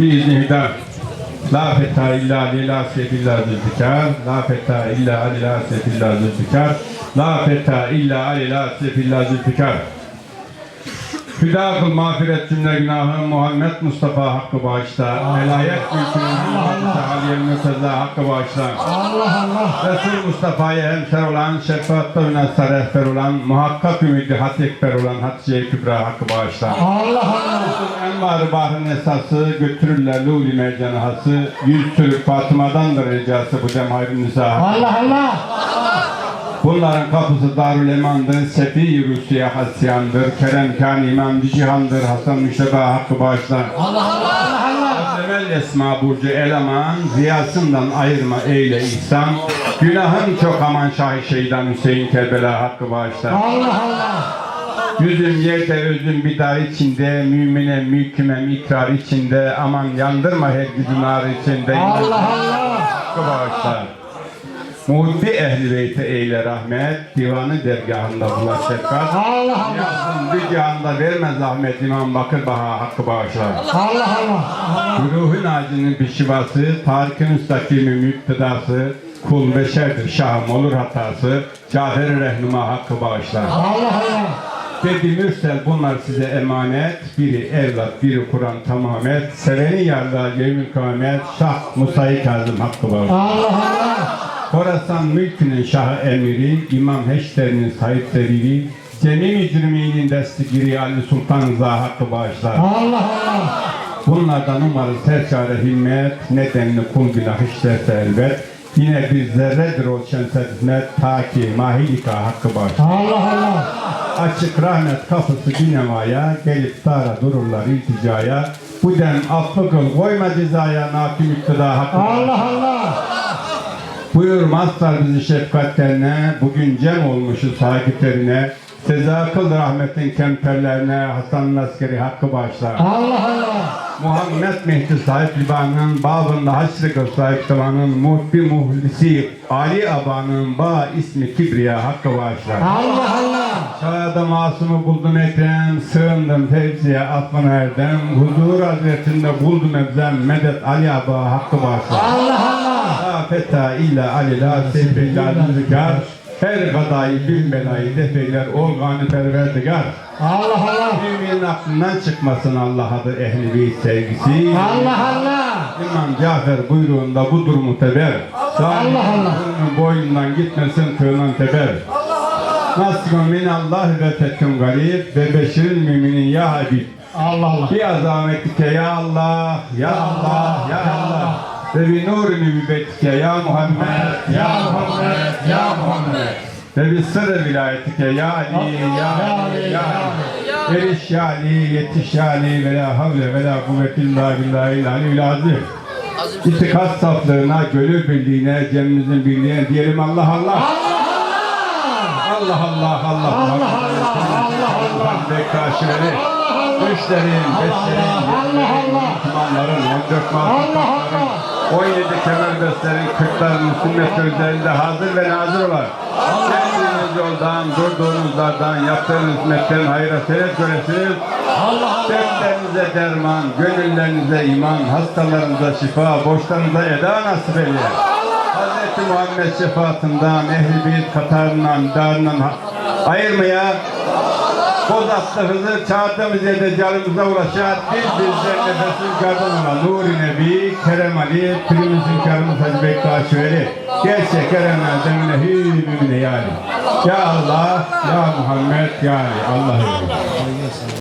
biiznihillah. La feta illa li la sefilla zülfikar. La feta illa ali la sefilla zülfikar. La feta illa ali la sefilla zülfikar. Hüda kıl mağfiret cümle günahı Muhammed Mustafa hakkı bağışla. Velayet mülkünün aliyenin sözler hakkı bağışla. Allah Allah. Resul Mustafa'ya hemşer olan, şefaatli ünessa rehber olan, muhakkak ümidi hat ekber olan Hatice-i Kübra hakkı bağışla. Allah Allah. Envar bahrın esası, götürürler luli mercanı hası, yüz türlü Fatıma'dandır ricası bu dem hayrın nisa. Allah Allah. Bunların kapısı Darül Eman'dır, Sefi Rusiye Hasyan'dır, Kerem Kan İmam Cihan'dır, Hasan Müşteba hakkı bağışla. Allah Allah. Temel Esma Burcu Eleman, ziyasından ayırma eyle ihsan, günahın çok aman Şahi Şeydan Hüseyin Kerbela hakkı bağışla. Allah Allah. Yüzüm yerde özüm bidar içinde, mümine mülkümem ikrar içinde, aman yandırma her gücün ağrı içinde. Allah Allah. Hakkı bağışla. Muhibbi ehli beyte eyle rahmet, divanı dergahında bula şefkat. Allah Allah. Bir cihanda verme zahmet İmam Bakır Baha hakkı bağışla. Allah Allah. Ruhun acının bir şivası, tarikin müstakimi müktedası, kul beşerdir şahım olur hatası, Cafer-i Rehnuma hakkı bağışla. Allah Allah. Dedi Mürsel bunlar size emanet, biri evlat, biri Kur'an tamamet, seveni yarda yevmül kıyamet, Şah Musa-i Kazım hakkı bağışla. Allah Allah. Horasan mülkünün şahı emiri, İmam Heşter'in sahipleri, Cemi mücriminin destigiri Ali Sultan Rıza hakkı bağışlar. Allah Allah. Bunlardan umarız her çare himmet, nedenli kul günah işlerse elbet. Yine bir zerredir o hizmet, ta ki mahilika hakkı bağışlar. Allah Allah. Açık rahmet kapısı binemaya, gelip dara dururlar ilticaya. Bu den affı kıl, koyma cezaya, nakim iktida hakkı. Allah Allah. Buyur mazhar bizi şefkatlerine, bugün cem olmuşuz sahiplerine. Seza kıl rahmetin kemperlerine, Hasan askeri hakkı bağışlar. Allah Allah. Muhammed Mehdi sahip libanın, babında kıl sahip tavanın, muhbi muhlisi, Ali abanın, ba ismi kibriya hakkı bağışlar. Allah Allah. Çağda masumu buldum Ekrem, sığındım Fevzi'ye atman erdem, huzur hazretinde buldum ebzem, medet Ali aba hakkı bağışlar. Allah Allah. La feta illa ali la seyfi zikar her gadayı bin belayı defeyler ol gani perverdigar Allah Allah. Müminin aklından çıkmasın Allah adı ehli beyt sevgisi Allah Allah. İmam Cafer buyruğunda budur muteber Allah Allah. Bunun boynundan gitmesin kığınan teber Nasrun minallah ve fethun garip ve beşiril müminin ya Habib Allah Allah. Bi azametike ya Allah, ya Allah, ya Allah. Ve bi nuri mübbetike ya Muhammed, ya Muhammed, ya Muhammed. Ve bi sırrı vilayetike ya Ali, ya Ali, ya Ali. Eriş ya Ali, yetiş ya Ali, ve la havle ve la kuvvete illa billahi aliyyil azim. İtikat saflığına, gönül birliğine, cemimizin birliğine diyelim Allah Allah. Allah Allah Allah Allah Allah Allah Bektaşileri Güçlerin, beşlerin, Müslümanların, 14 mahsusların, 17 kemer gösterin, kırkların, sünnet gözlerinde hazır ve nazır olan. Geldiğiniz yoldan, durduğunuz dardan, yaptığınız hizmetlerin hayra sebep göresiniz. Dertlerinize derman, gönüllerinize iman, hastalarınıza şifa, borçlarınıza eda nasip eyle. Hz. Muhammed şefaatından, ehli beyt katarından, darından ayırmaya, Hızır çağırdığımız yerde canımıza ulaşan bir bizden nefesin kadınına Nuri Nebi, Kerem Ali, Pirimizin karımız Hacı Bektaş Veli. Gerçek Kerem'e demine hü mümine yani. Ya Allah, Ya Muhammed, Ya Ali. Allah'ım.